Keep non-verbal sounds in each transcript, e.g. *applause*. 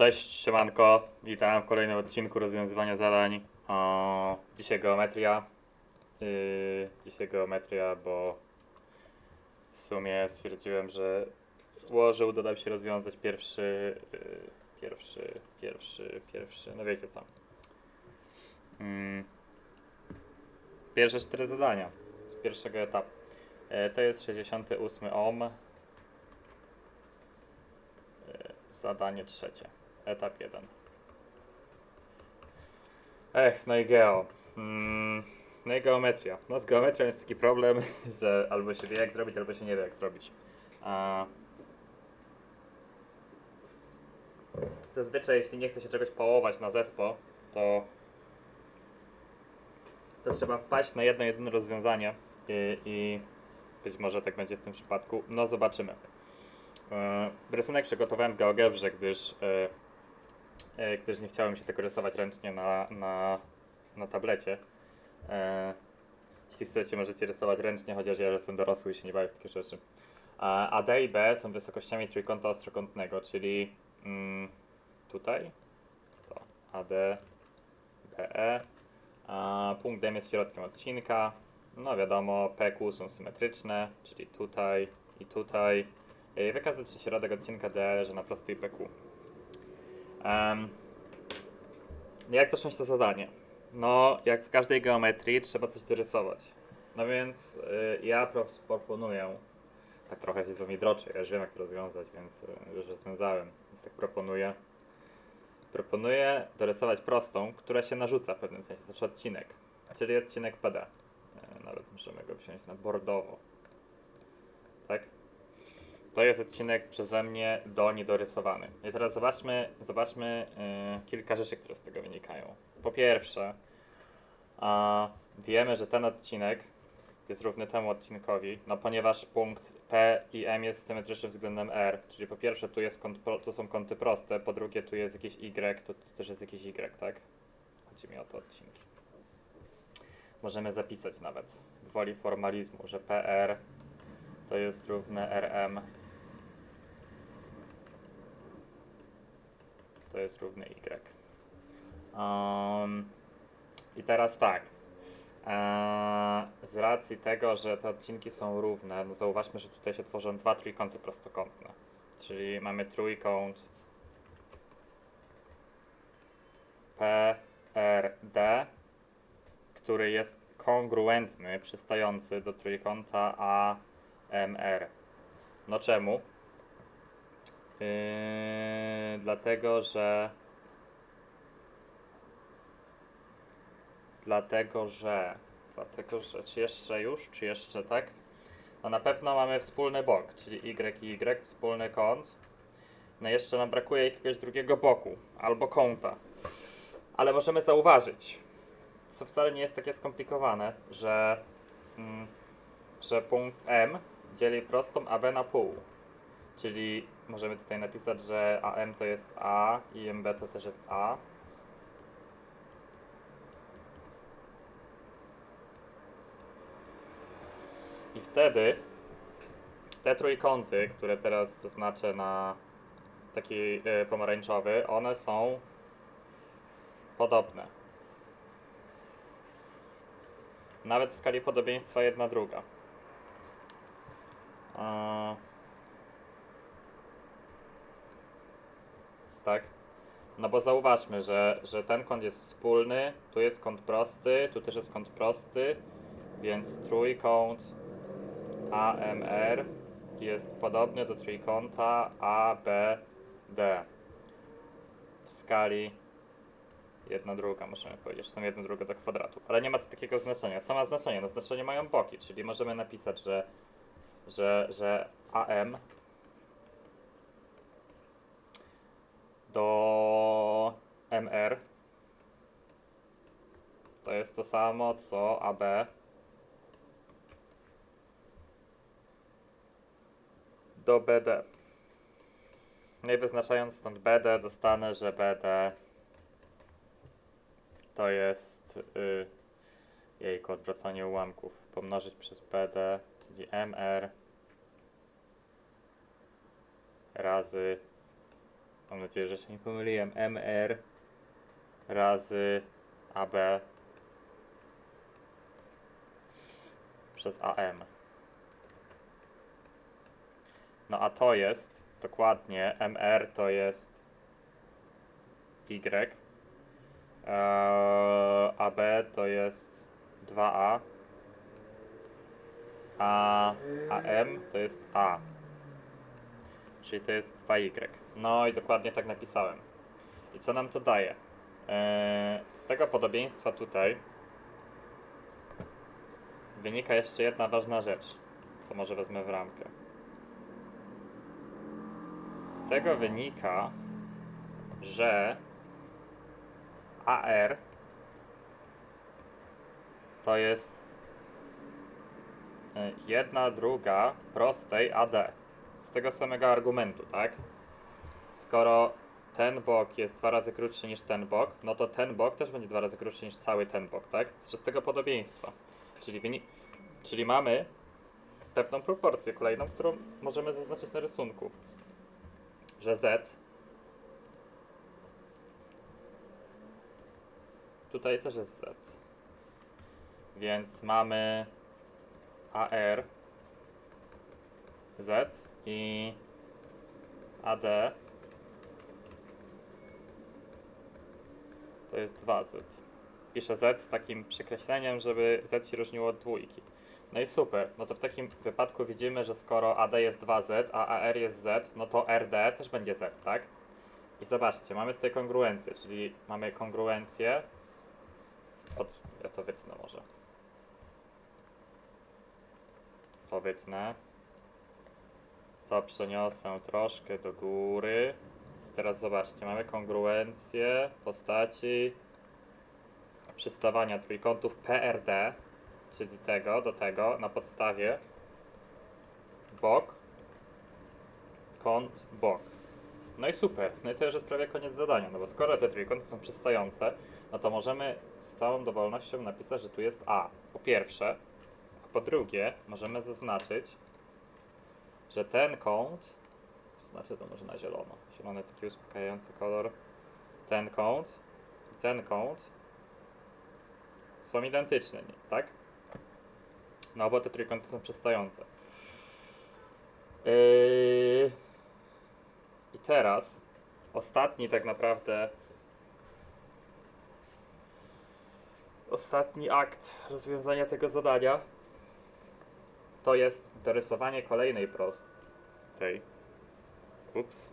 Cześć, siemanko. Witam w kolejnym odcinku rozwiązywania zadań. O, dzisiaj geometria. Yy, dzisiaj geometria, bo w sumie stwierdziłem, że uda nam się rozwiązać pierwszy, yy, pierwszy, pierwszy, pierwszy, no wiecie co. Mm. Pierwsze cztery zadania z pierwszego etapu. E, to jest 68 ohm. E, Zadanie trzecie. Etap 1. Ech, no i geo. Mm, no i geometria. No z geometrią jest taki problem, *laughs* że albo się wie jak zrobić, albo się nie wie jak zrobić. A... Zazwyczaj jeśli nie chce się czegoś połować na zespo, to to trzeba wpaść na jedno jedyne rozwiązanie i, i być może tak będzie w tym przypadku. No zobaczymy. E, rysunek przygotowałem w GeoGebrze, gdyż, e, gdyż nie chciałem się tego rysować ręcznie na, na, na tablecie. E, jeśli chcecie, możecie rysować ręcznie, chociaż ja jestem dorosły i się nie bawię w takie rzeczy. A, a D i B są wysokościami trójkąta ostrokątnego, czyli mm, tutaj to AD, BE, a punkt M jest środkiem odcinka. No wiadomo, PQ są symetryczne, czyli tutaj i tutaj. Yy, Wykazać, środek odcinka D leży na prostej PQ. Em, jak zacząć to zadanie? No, jak w każdej geometrii trzeba coś dorysować. No więc yy, ja pro- proponuję, tak trochę się z wami droczę, ja już wiem jak to rozwiązać, więc yy, już rozwiązałem, więc tak proponuję. Proponuję dorysować prostą, która się narzuca w pewnym sensie, to znaczy odcinek, czyli odcinek PD. E, Nawet możemy go wziąć na bordowo. To jest odcinek przeze mnie do niedorysowany. I teraz zobaczmy, zobaczmy e, kilka rzeczy, które z tego wynikają. Po pierwsze, wiemy, że ten odcinek jest równy temu odcinkowi, no ponieważ punkt P i M jest symetryczny względem R, czyli po pierwsze tu, jest kąt, tu są kąty proste, po drugie tu jest jakieś Y, to tu też jest jakieś Y, tak? Chodzi mi o te odcinki. Możemy zapisać nawet, gwoli formalizmu, że PR to jest równe RM jest równe Y. Um, I teraz tak. Eee, z racji tego, że te odcinki są równe, no zauważmy, że tutaj się tworzą dwa trójkąty prostokątne. Czyli mamy trójkąt PRD, który jest kongruentny, przystający do trójkąta AMR. No czemu? Yy, dlatego, że Dlatego, że. Dlatego, że. Czy jeszcze już? Czy jeszcze tak? No na pewno mamy wspólny bok, czyli y i y, wspólny kąt. No jeszcze nam brakuje jakiegoś drugiego boku, albo kąta. Ale możemy zauważyć, co wcale nie jest takie skomplikowane, że, mm, że punkt M dzieli prostą AB na pół. Czyli możemy tutaj napisać, że AM to jest A i MB to też jest A. I wtedy te trójkąty, które teraz zaznaczę na taki e, pomarańczowy, one są podobne. Nawet w skali podobieństwa jedna druga. A... Tak? No bo zauważmy, że, że ten kąt jest wspólny, tu jest kąt prosty, tu też jest kąt prosty, więc trójkąt AMR jest podobny do trójkąta ABD w skali jedna druga, możemy powiedzieć, że tam jedna druga do kwadratu, ale nie ma to takiego znaczenia. Co ma znaczenie? No znaczenie mają boki, czyli możemy napisać, że, że, że AM do MR to jest to samo co AB do BD. I wyznaczając stąd BD, dostanę, że BD to jest y, jejku, odwracanie ułamków. Pomnożyć przez BD, czyli MR razy Mam nadzieję, że się nie pomyliłem. MR razy AB przez AM. No a to jest dokładnie MR to jest Y. Eee, AB to jest 2A. A AM to jest A. Czyli to jest 2Y. No i dokładnie tak napisałem. I co nam to daje? Eee, z tego podobieństwa tutaj wynika jeszcze jedna ważna rzecz. To może wezmę w ramkę. Z tego wynika, że AR to jest y, jedna druga prostej AD. Z tego samego argumentu, tak? Skoro ten bok jest dwa razy krótszy niż ten bok, no to ten bok też będzie dwa razy krótszy niż cały ten bok, tak? Z czystego podobieństwa. Czyli, czyli mamy pewną proporcję kolejną, którą możemy zaznaczyć na rysunku. Że Z Tutaj też jest Z. Więc mamy AR Z i AD to jest 2Z. Piszę Z z takim przekreśleniem, żeby Z się różniło od dwójki. No i super. No to w takim wypadku widzimy, że skoro AD jest 2Z, a AR jest Z, no to RD też będzie Z, tak? I zobaczcie, mamy tutaj kongruencję, czyli mamy kongruencję od, ja to wytnę może. To wytnę. To przeniosę troszkę do góry. Teraz zobaczcie, mamy kongruencję postaci przystawania trójkątów PRD, czyli tego do tego na podstawie bok, kąt, bok. No i super, no i to już jest prawie koniec zadania, no bo skoro te trójkąty są przystające, no to możemy z całą dowolnością napisać, że tu jest A. Po pierwsze, a po drugie możemy zaznaczyć, że ten kąt, znaczy to może na zielono, zielony taki uspokajający kolor, ten kąt i ten kąt są identyczne, tak? No bo te trójkąty są przystające. Yy... I teraz ostatni tak naprawdę ostatni akt rozwiązania tego zadania to jest dorysowanie kolejnej prostej. Ups,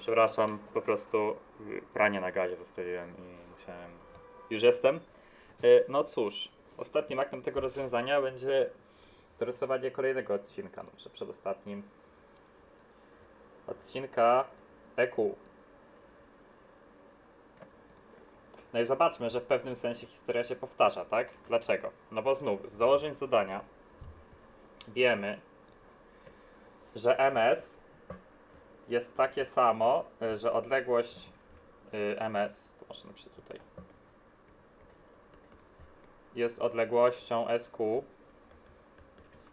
Przepraszam, po prostu y, pranie na gazie zostawiłem i musiałem. Już jestem. Y, No cóż, ostatnim aktem tego rozwiązania będzie dorysowanie kolejnego odcinka, no przedostatnim. Odcinka EQ. No i zobaczmy, że w pewnym sensie historia się powtarza, tak? Dlaczego? No bo znów, z założeń zadania wiemy, że MS jest takie samo, y, że odległość y, MS, to może napiszę tutaj, jest odległością SQ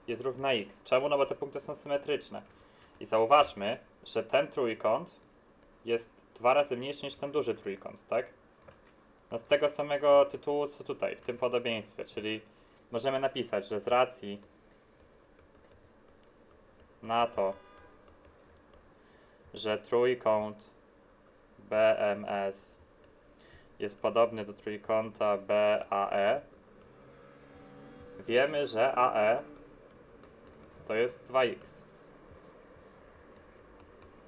jest równa x. Czemu? No bo te punkty są symetryczne. I zauważmy, że ten trójkąt jest dwa razy mniejszy niż ten duży trójkąt, tak? No z tego samego tytułu co tutaj, w tym podobieństwie, czyli możemy napisać, że z racji na to, że trójkąt BMS jest podobny do trójkąta BAE, wiemy, że AE to jest 2x.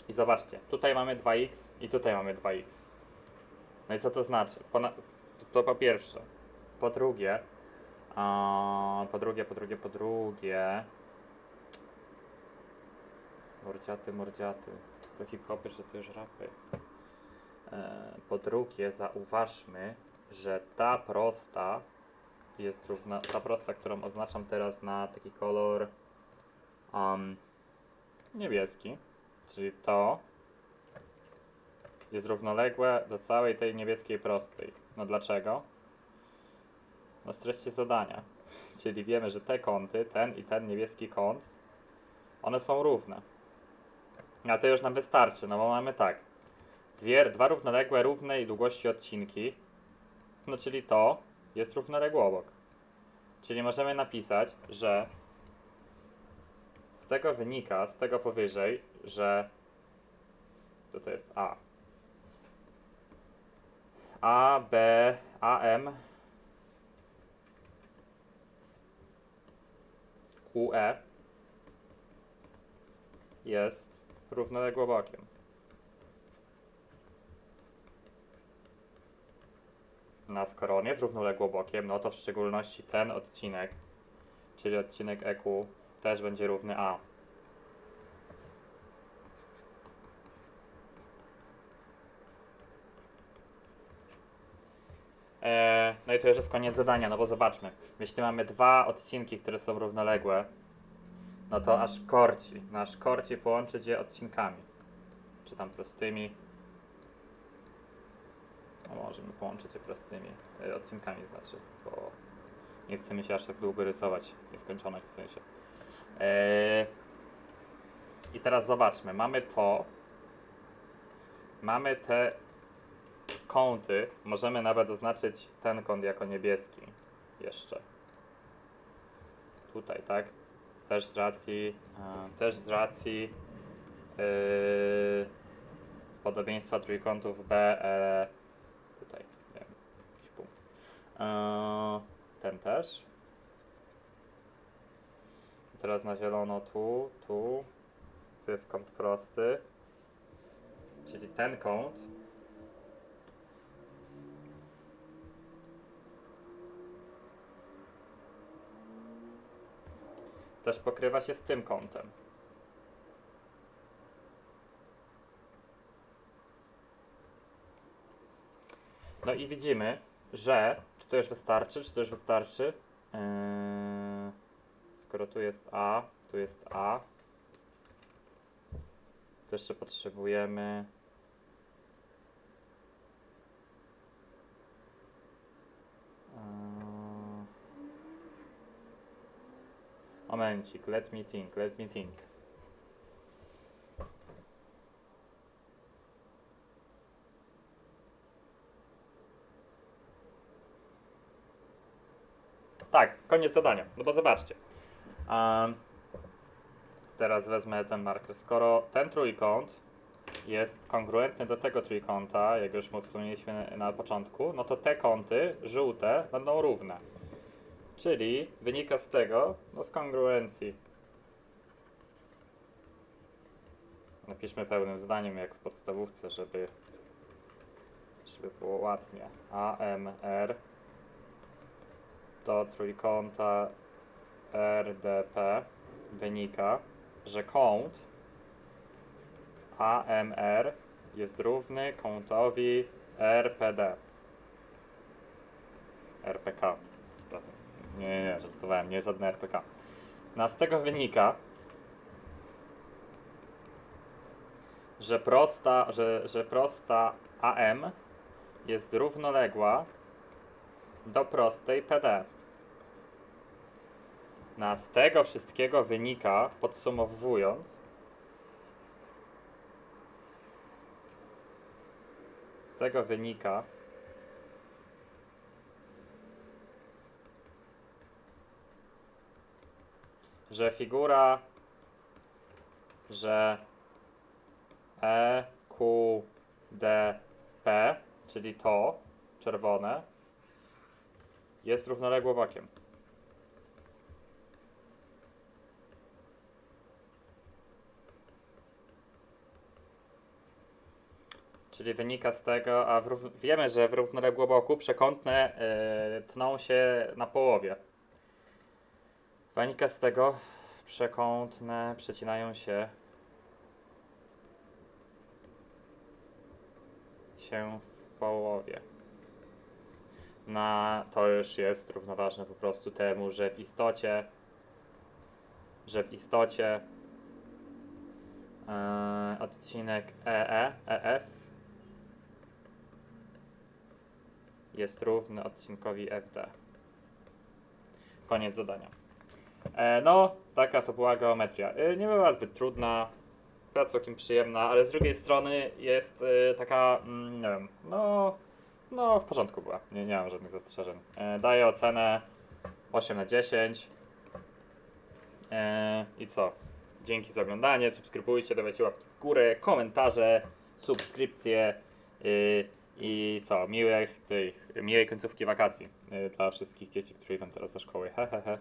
I zobaczcie, tutaj mamy 2x i tutaj mamy 2x. No i co to znaczy? Po, na, to, po pierwsze. Po drugie, a, po drugie, po drugie, po drugie, Mordziaty, mordziaty. Czy to hip-hopy, czy to już rapy? E, po drugie, zauważmy, że ta prosta jest równa, ta prosta, którą oznaczam teraz na taki kolor um, niebieski, czyli to jest równoległe do całej tej niebieskiej prostej. No dlaczego? No z treści zadania. *laughs* Czyli wiemy, że te kąty, ten i ten niebieski kąt, one są równe. A to już nam wystarczy, no bo mamy tak. Dwie, dwa równoległe równej długości odcinki, no czyli to jest równoległy obok. Czyli możemy napisać, że z tego wynika, z tego powyżej, że to to jest A. A, B, AM, QE jest równoległy bokiem. No, skoro on jest równoległy bokiem, no to w szczególności ten odcinek, czyli odcinek EQ, też będzie równy A. Eee, no i to już jest koniec zadania, no bo zobaczmy. Jeśli mamy dwa odcinki, które są równoległe, no to aż korci, no aż korci połączyć je odcinkami. Czy tam prostymi. No możemy połączyć je prostymi e, odcinkami, znaczy, bo nie chcemy się aż tak długo rysować, nieskończoność w sensie. Eee, I teraz zobaczmy, mamy to, mamy te kąty, możemy nawet oznaczyć ten kąt jako niebieski jeszcze. Tutaj, tak? Też z racji, e, też z racji yy, podobieństwa trójkątów B, E, tutaj, nie wiem, jakiś punkt. E, ten też. Teraz na zielono tu, tu. Tu jest kąt prosty. Czyli ten kąt też pokrywa się z tym kątem. No i widzimy, że czy to już wystarczy, czy to już wystarczy? Yy, skoro tu jest A, tu jest A, to jeszcze potrzebujemy Momencik, let me think, let me think. Tak, koniec zadania. No bo zobaczcie. Em, teraz wezmę ten marker. Skoro ten trójkąt jest kongruentny do tego trójkąta, jak już mu wspomnieliśmy na początku, no to te kąty żółte będą równe. Czyli wynika z tego, no z kongruencji. Napiszmy pełnym zdaniem, jak w podstawówce, żeby, żeby było ładnie. AMR do trójkąta RDP wynika, że kąt AMR jest równy kątowi RPD. RPK. Razem. Nie, nie, nie, żartowałem, nie żadne RPK. No z tego wynika, że prosta, że, że prosta AM jest równoległa do prostej PD. No z tego wszystkiego wynika, podsumowując, z tego wynika, że figura, że E, P, czyli to czerwone, jest równoległo bokiem. Czyli wynika z tego, a wiemy, że w równoległoboku przekątne y, tną się na połowie. Panika z tego, przekątne przecinają się się w połowie. Na to już jest równoważne po prostu temu, że w istocie, że w istocie yy, odcinek EE, EF jest równy odcinkowi FD. Koniec zadania. E, no, taka to była geometria. E, nie była zbyt trudna, była całkiem przyjemna, ale z drugiej strony jest e, taka, mm, nie wiem, no, no w porządku była. Nie, nie mam żadnych zastrzeżeń. Daję ocenę 8 na 10. E, I co? Dzięki za oglądanie, subskrybujcie, dawajcie łapki w górę, komentarze, subskrypcje y, i co? Miłych tych, miłej końcówki wakacji y, dla wszystkich dzieci, które idą teraz do szkoły. He, he, he.